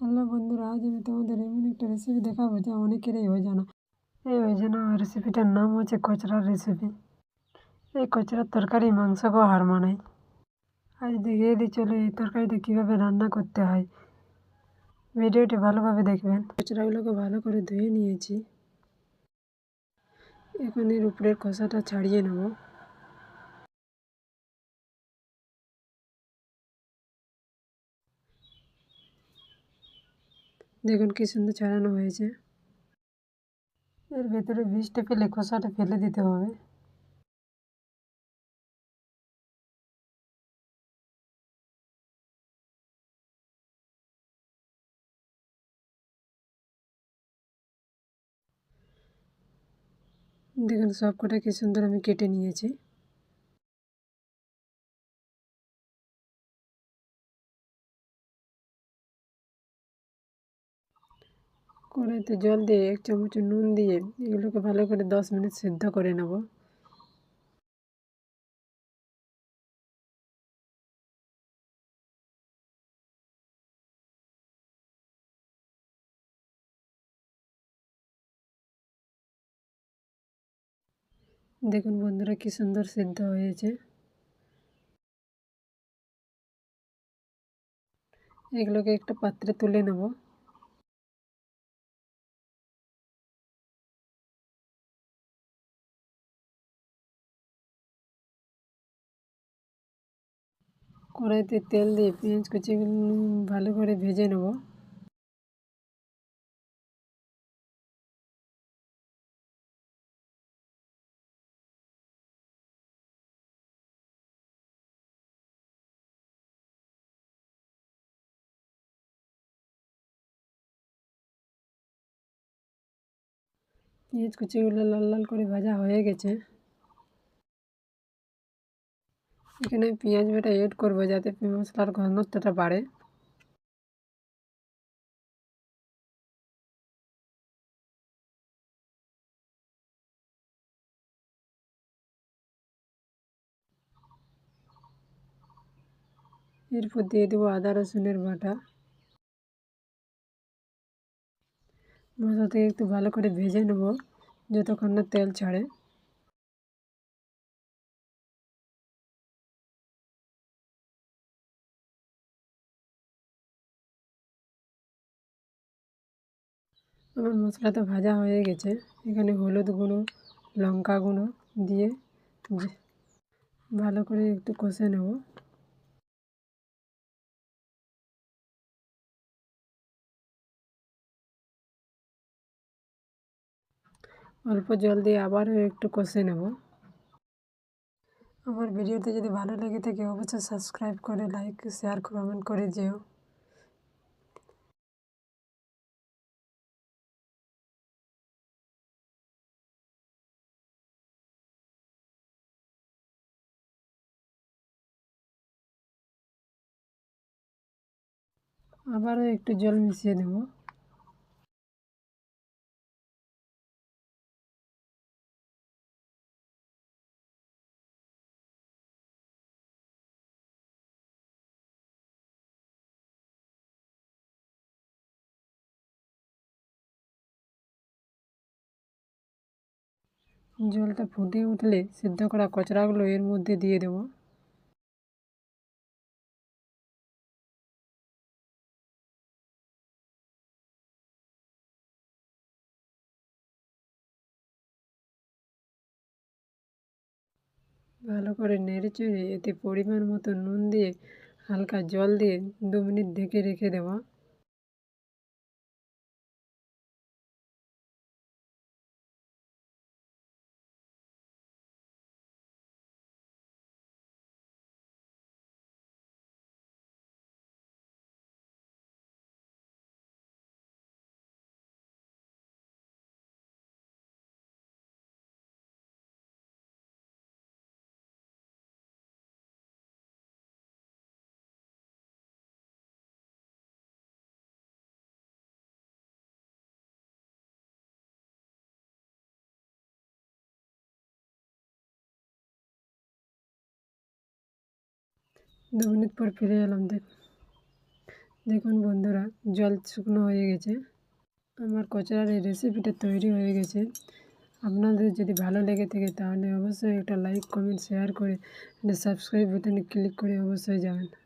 Hello বন্ধুরা, আজ আমি তোমাদের এমন একটা রেসিপি দেখাবো যা অনেকেরই অজানা এই অজানা রেসিপিটার নাম হচ্ছে কচরার রেসিপি এই কচরার তরকারি মাংসকেও হার মানায়। আজ দেখিয়ে দিই চলো এই তরকারিটা কীভাবে রান্না করতে হয়। ভিডিওটি ভালোভাবে দেখবেন। কচরাগুলোকে ভালো করে ধুয়ে নিয়েছি। এখন এর উপরের খোসাটা ছাড়িয়ে নেব। দেখুন কি সুন্দর ছড়ানো হয়েছে। এর ভেতরে বীজটা ফেলে খোসাটা ফেলে দিতে হবে। দেখুন সব কটা কি সুন্দর আমি কেটে নিয়েছি। কড়াইতে জল দিয়ে এক চামচ নুন দিয়ে এগুলোকে ভালো করে দশ মিনিট সিদ্ধ করে নেব। দেখুন বন্ধুরা কি সুন্দর সিদ্ধ হয়েছে। এগুলোকে একটা পাত্রে তুলে নেব। কড়াইতে তেল দিয়ে পেঁয়াজ কুচি ভালো করে ভেজে নেব। পেঁয়াজ কুচিগুলো লাল লাল করে ভাজা হয়ে গেছে। এখানে পেঁয়াজ বাটা এড করব যাতে মশলার ঘনত্বটা বাড়ে। এরপর দিয়ে দেবো আদা, রসুনের বাটা। মশলা থেকে একটু ভালো করে ভেজে নেব, যতক্ষণ না তেল ছাড়ে। আমার মশলা তো ভাজা হয়ে গেছে। এখানে হলুদ গুঁড়ো, লঙ্কা গুঁড়ো দিয়ে ভালো করে একটু কষে নেব। অল্প জল দিয়ে আবারও একটু কষে নেব। আমার ভিডিওতে যদি ভালো লেগে থাকে, অবশ্যই সাবস্ক্রাইব করে, লাইক, শেয়ার, কমেন্ট করে যেও। আবারও একটু জল মিশিয়ে দেব জলটা ফুটে উঠলে সিদ্ধ করা কচড়াগুলো এর মধ্যে দিয়ে দেবো। ভালো করে নেড়ে চড়ে এতে পরিমাণ মতো নুন দিয়ে হালকা জল দিয়ে দু মিনিট ঢেকে রেখে দেওয়া দু মিনিট পর ফিরে এলাম দেখ দেখুন বন্ধুরা, জল শুকনো হয়ে গেছে। আমার কচরার এই রেসিপিটা তৈরি হয়ে গেছে। আপনাদের যদি ভালো লেগে থাকে, তাহলে অবশ্যই একটা লাইক কমেন্ট শেয়ার করে সাবস্ক্রাইব বাটনে ক্লিক করে অবশ্যই যাবেন।